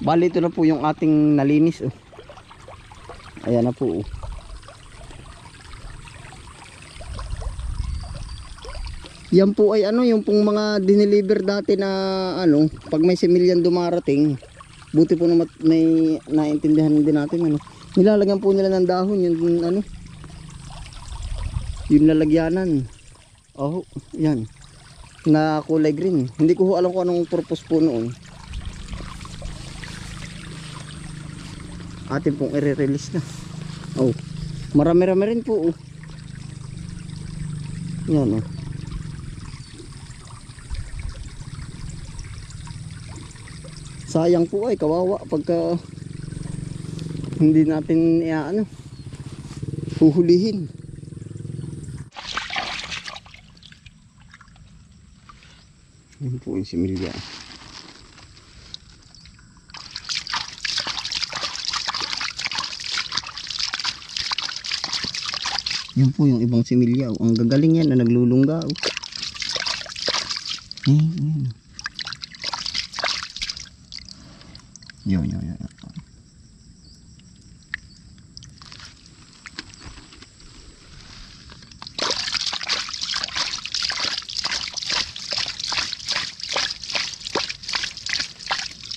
Bali ito na po yung ating nalinis oh. Ayan na po oh. Yan po ay ano yung pong mga dineliver dati na ano pag may similyan dumarating buti po na may naintindihan din natin ano. Nilalagyan po nila ng dahon yung ano. Yung lalagyanan. Oh yan. Na kulay green. Hindi ko alam kung anong purpose po noon atin pong i-release na. Oh marami-rami rin po oh. yan oh. Sayang po ay kawawa pagka hindi natin ano huhulihin. Yun po yung similya po yung ibang similya ang gagaling yan na naglulungga oh. eh, yun. Yun, yun, yun.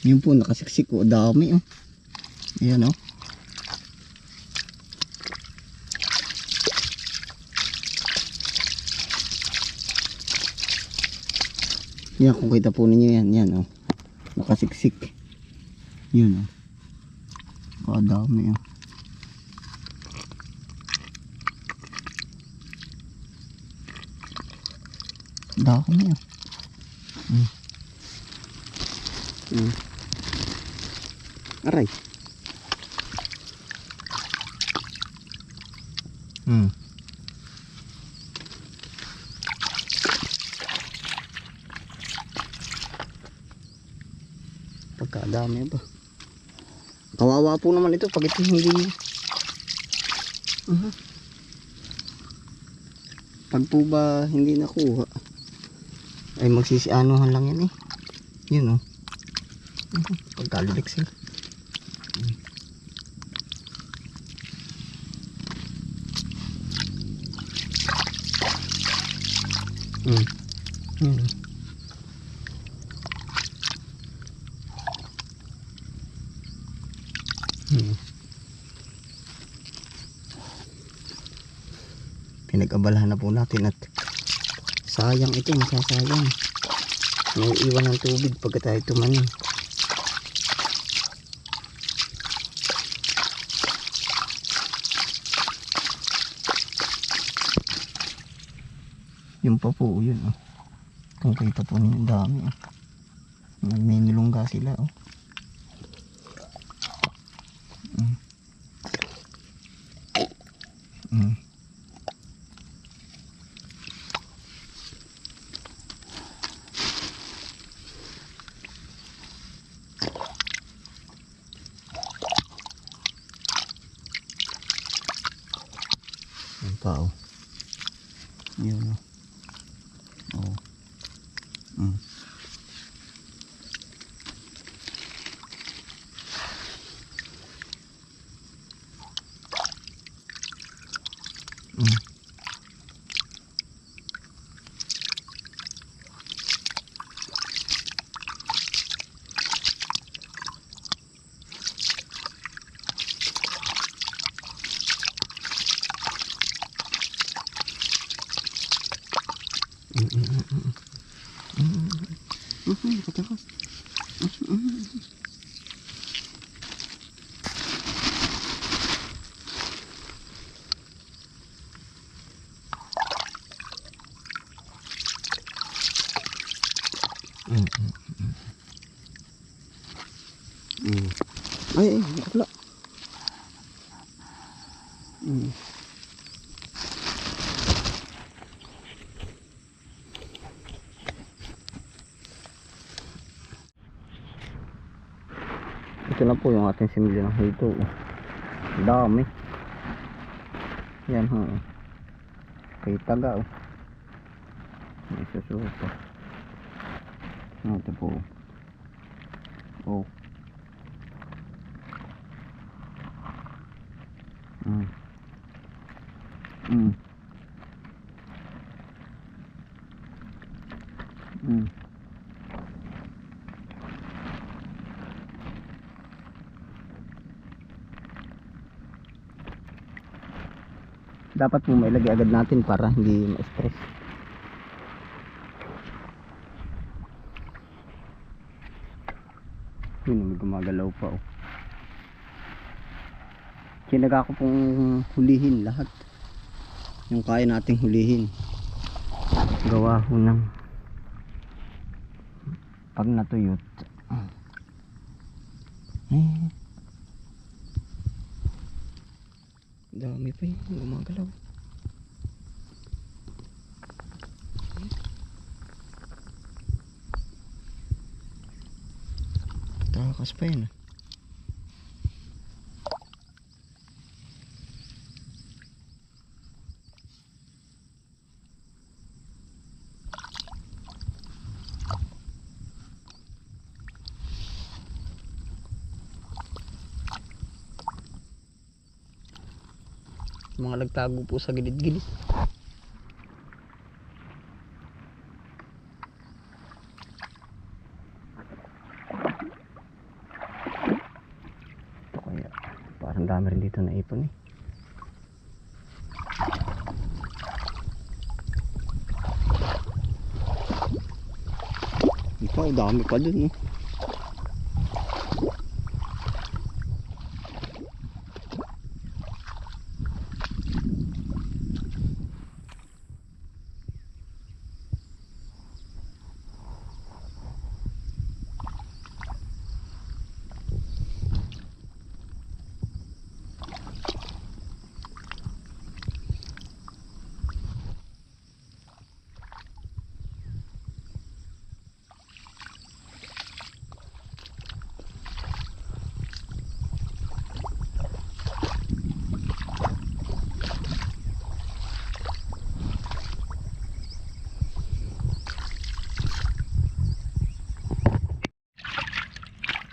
Yun po, nakasiksik ko. Dami, oh. Ayan, oh. Yan, kung kita po ninyo yan. Yan, oh. Nakasiksik. Yun, oh. Kadami, oh. Dami, oh. Mm. Mm. Aray. Hmm. Pagkadami ba? Kawawa po naman ito pag ito hindi Aha. Pag po ba hindi nakuha ay magsisianuhan lang yan eh. Yun oh. Mhm. Pagkalilik sila. Mm. Yun Pinag-abalahan na po natin at sayang ito, masasayang. May iwan ng tubig pagka tayo tumanim. Yun pa po, yun oh. Kung kita po ninyo, dami oh. May nilungga sila oh. Mm. Mm, mm, mm. Mm. Ay, ay, nakapla. Mm. Ito na po yung ating similya ng hito. oh. Dami. Yan ha. oh. Kay taga oh. May susuot Not the ball. Oh. Mm. Mm. Mm. Dapat mo mailagay agad natin para hindi ma-stress. Gumagalaw pa oh. Kinaga ko pong hulihin lahat. Yung kaya nating hulihin. Gawa ho ng pag natuyot. Eh. Dami pa yun, gumagalaw. Takas pa yun. Mga nagtago po sa gilid-gilid. Ito kaya, parang dami rin dito na ipon eh. Ikaw, dami pa dun eh.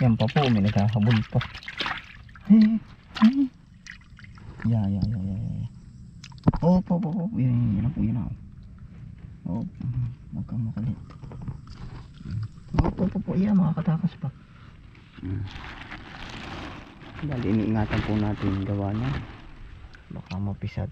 Yan pa po, may naghahabol pa. Ya, ya, ya, ya, ya. Oh, po, po, po. Yan, yan, yan po, yan na. Oh, huwag kang makalit. Oh, po, po, po. Yan, makakatakas pa. Dahil iniingatan po natin gawa niya. Baka mapisat.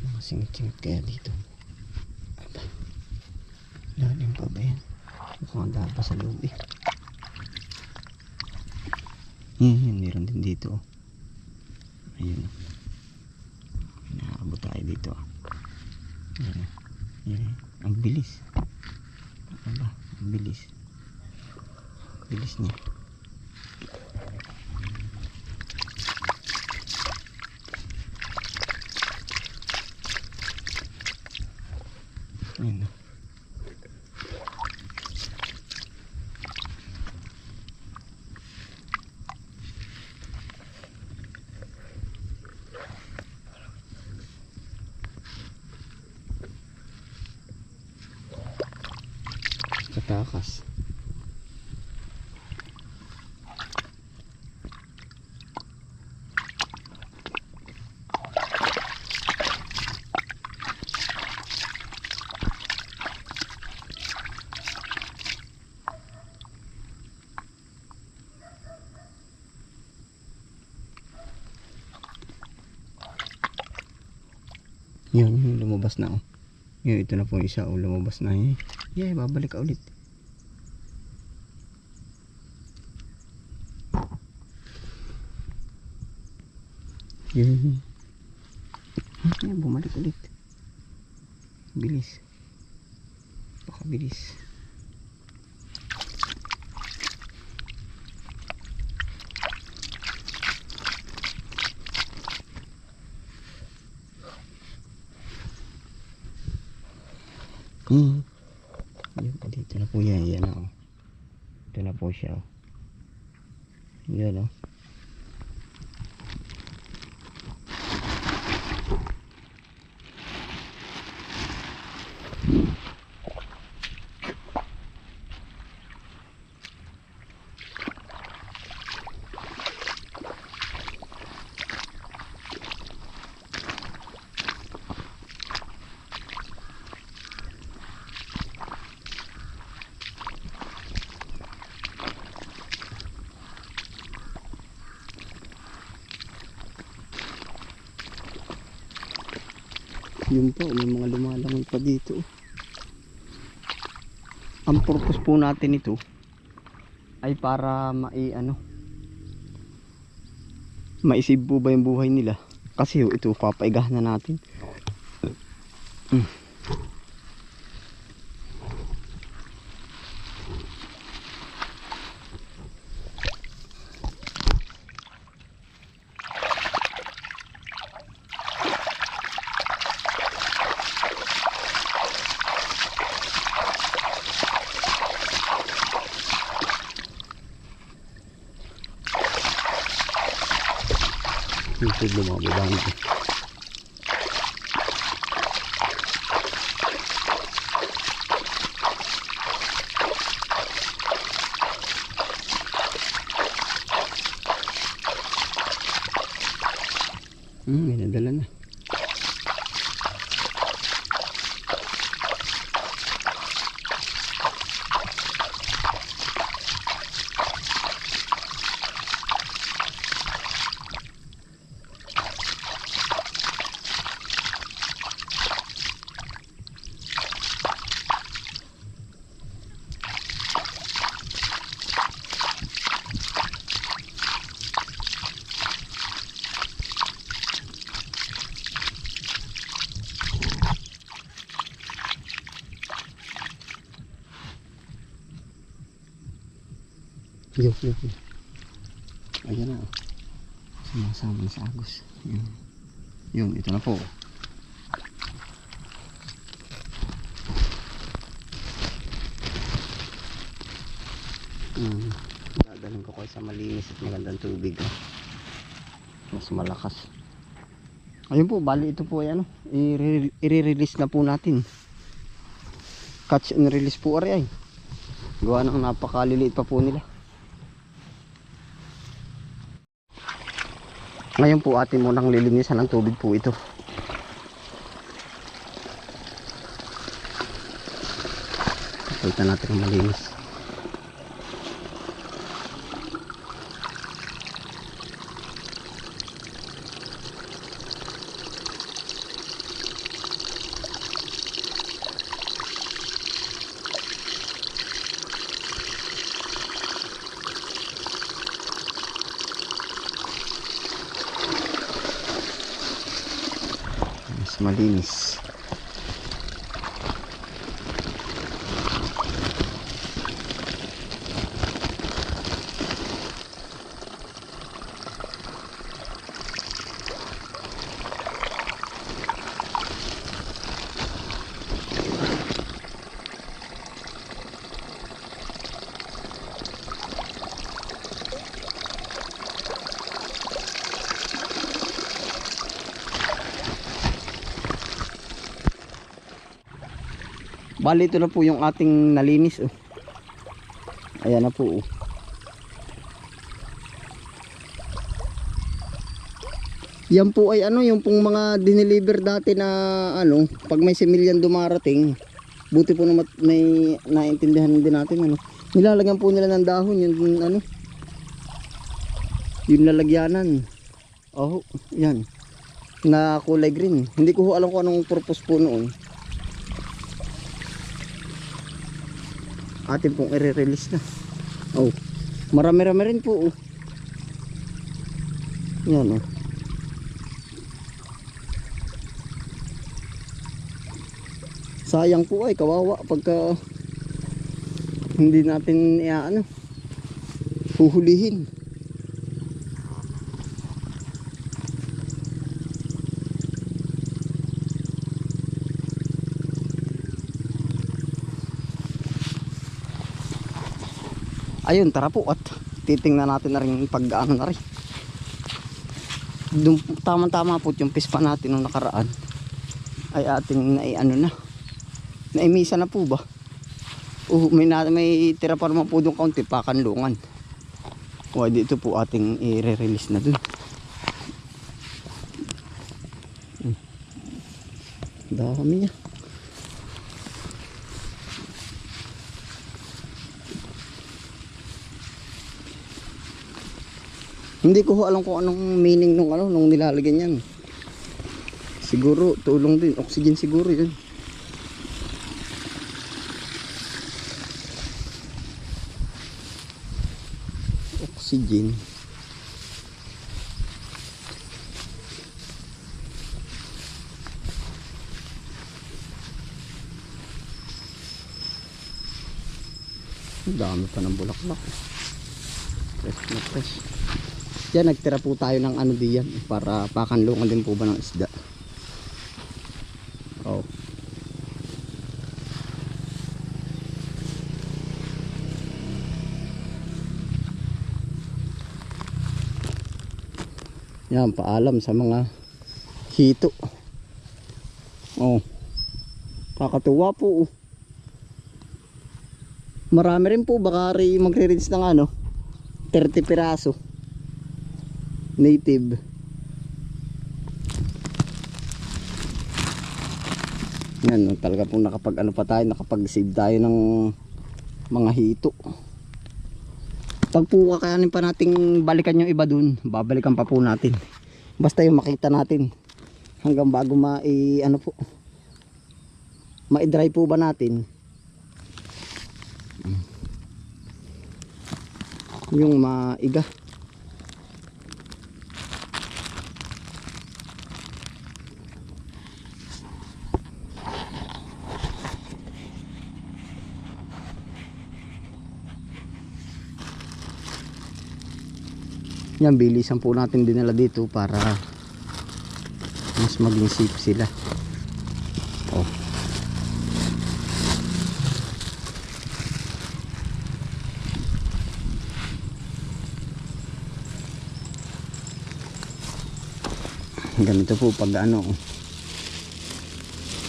Mga singit-singit kaya dito. Aba. Lalim pa ba yan? Mukhang pa sa loob eh. Yan, yan. Meron din dito. oh. Ayun. oh. Inaabot tayo dito. oh. Yan. oh. Yan. eh. Ang bilis. Aba. Ang bilis. Bilis niya. Ayun. oh. Katakas. Yun, yun, lumabas na oh. Yun, ito na po isa oh, lumabas na eh. Yeah, babalik ka ulit. Yun. Ah, yan, bumalik ulit. Bilis. Baka bilis. Hmm. Yun, dito na po yan. Yan na, oh. Ito na po siya, oh. Yan, oh. Yun po, may mga lumalangon pa dito. Ang purpose po natin ito ay para mai ano maisib po ba yung buhay nila kasi ito papaigahan na natin Mm. Ito lumababa na. Hmm, may nadala na. Yun, yun. Ayan na. oh. Sumasama sa agos. Yun. Yun, ito na po. Hmm. Dadalhin ko kayo sa malinis at magandang tubig. oh. Mas malakas. Ayun po, bali ito po ay ano, i- i-release na po natin. Catch and release po ari ay. Gawa ng napakaliliit pa po nila. Ngayon po atin munang lilinisan ng tubig po ito. Ito natin malinis. Mas malinis. Bali ito na po yung ating nalinis oh. Ayan na po oh. Yan po ay ano yung pong mga dineliver dati na ano pag may similyan dumarating buti po na may naintindihan din natin ano. Nilalagyan po nila ng dahon yung ano. Yung lalagyanan oh yan. Na kulay green. Hindi ko alam kung anong purpose po noon atin pong i-release na. Oh. Marami-rami rin po. Oh. Yan oh. Sayang po ay kawawa pagka hindi natin iaano huhulihin. Ayun tara po at titingnan natin na rin pag ano na rin. Dum, tama po yung pispa natin nung nakaraan. Ay ating ano na. Naimisa na po ba? Uh, may, na, may tira pa naman po doon kaunti pakanlungan. O dito po ating i-release na dun. Hmm. dami niya Hindi ko alam kung anong meaning nung ano nung nilalagyan yan. Siguro tulong din, oxygen siguro 'yun. Oxygen. Ang dami pa ng bulaklak. Fresh na fresh. Yan, nagtira po tayo ng ano diyan para pakanlungan din po ba ng isda. Oh. Yan, paalam sa mga hito. Oh. Kakatuwa po. Marami rin po, baka magre-rinse ng ano, 30 piraso native. Yan talaga pong nakapag ano pa tayo nakapag save tayo ng mga hito. Pag po kakayanin pa nating balikan yung iba dun. Babalikan pa po natin. Basta yung makita natin hanggang bago ma i, ano po ma-dry po ba natin. Yung maiga Yan, bilisan po natin dinala dito para mas maging safe sila. Oh. Ganito po pag ano.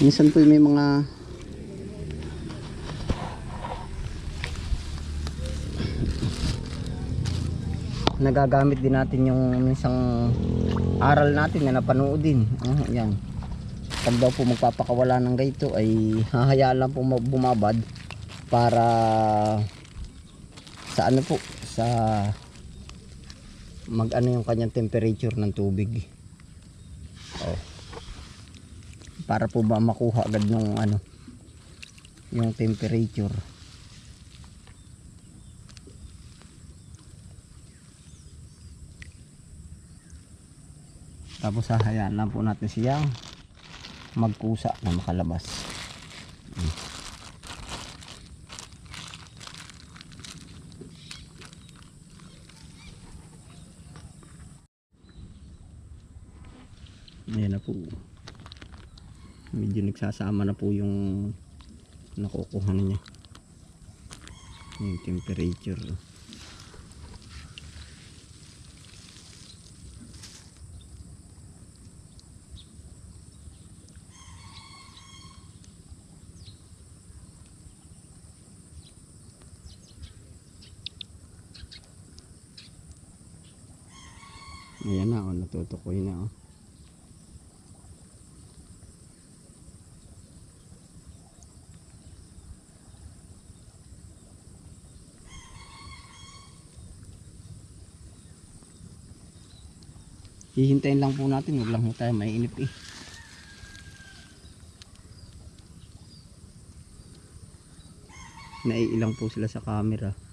Minsan po may mga nagagamit din natin yung minsang aral natin na napanood din. Oh, yan. Pag daw po magpapakawala ng ganito ay hahayaan lang po ma- bumabad para sa ano po sa mag ano yung kanyang temperature ng tubig. Oh. Para po ba makuha agad yung ano yung temperature. Tapos hahayaan lang po natin siyang magkusa na makalabas. Mm. Ayan na po. Medyo nagsasama na po yung nakukuha niya. Yung temperature. Ayan na, oh, natutukoy na. Oh. Hihintayin lang po natin, huwag lang po tayo mainip eh. Naiilang po sila sa camera.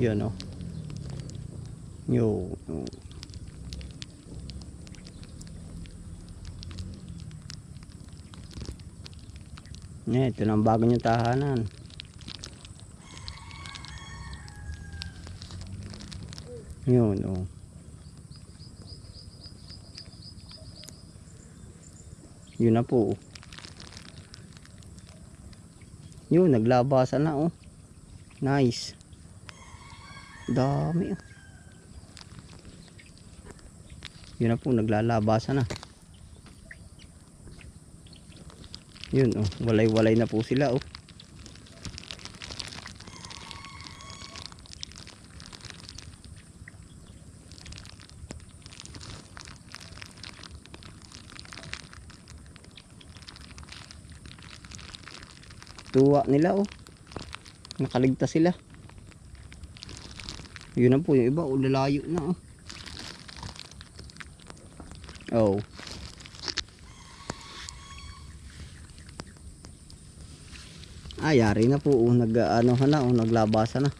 Yan oh. Yo. yo. Yeah, ito na ang bago niyong tahanan. Yun, oh. Yun na po. Yun, naglabasan na, oh. Nice. Dami. Yun na po, naglalabasan na. Yun, oh. Walay-walay na po sila, oh. Tuwa nila, oh. Nakaligtas sila. Yun na po, yung iba, oh, lalayo na, oh. Oh. Ah, na po. Oh, nag, ano na, oh, naglabasa na.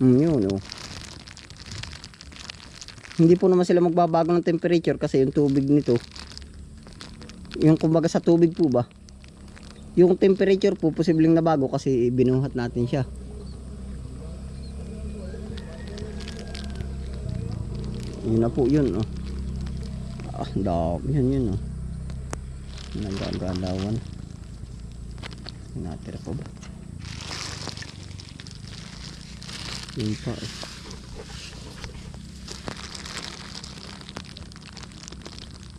Hmm, yun, oh. Hindi po naman sila magbabago ng temperature kasi yung tubig nito. Yung kumbaga sa tubig po ba? Yung temperature po, posibleng nabago kasi binuhat natin siya. Yun na po yun, oh. Ah, dami yan yun, oh. Nagagalawan. Natira pa ba? Yun pa, eh.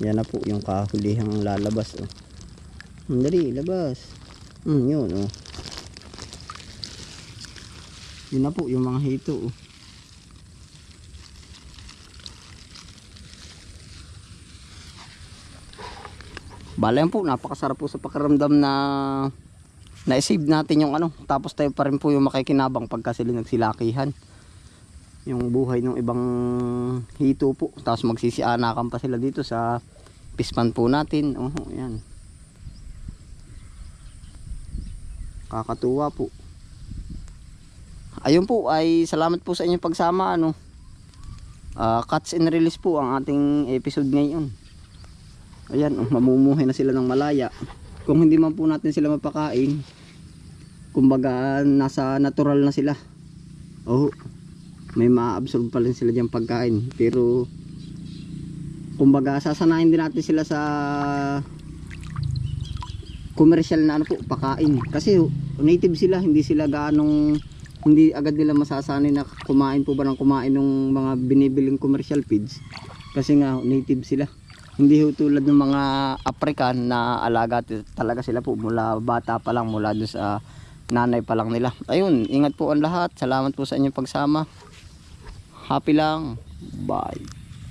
Yan na po yung kahulihang lalabas, oh. Dali, labas. Hmm, yun, oh. Yun na po yung mga hito, oh. Bala yan po, napakasarap po sa pakiramdam na na-save natin yung ano. Tapos tayo pa rin po yung makikinabang pagka sila nagsilakihan. Yung buhay ng ibang hito po. Tapos magsisianakan pa sila dito sa pispan po natin. Oh, yan. Kakatuwa po. Ayun po ay salamat po sa inyong pagsama ano. Ah, cuts and release po ang ating episode ngayon. Ayan, oh, mamumuhay na sila ng malaya. Kung hindi man po natin sila mapakain, kumbaga nasa natural na sila. Oh, may ma-absorb pa rin sila diyang pagkain. Pero, kumbaga sasanayin din natin sila sa commercial na ano po, pakain. Kasi native sila, hindi sila gaanong hindi agad nila masasanay na kumain po ba ng kumain ng mga binibiling commercial feeds. Kasi nga native sila hindi ho tulad ng mga African na alaga talaga sila po mula bata pa lang mula doon sa nanay pa lang nila. Ayun ingat po ang lahat. Salamat po sa inyong pagsama. Happy lang. Bye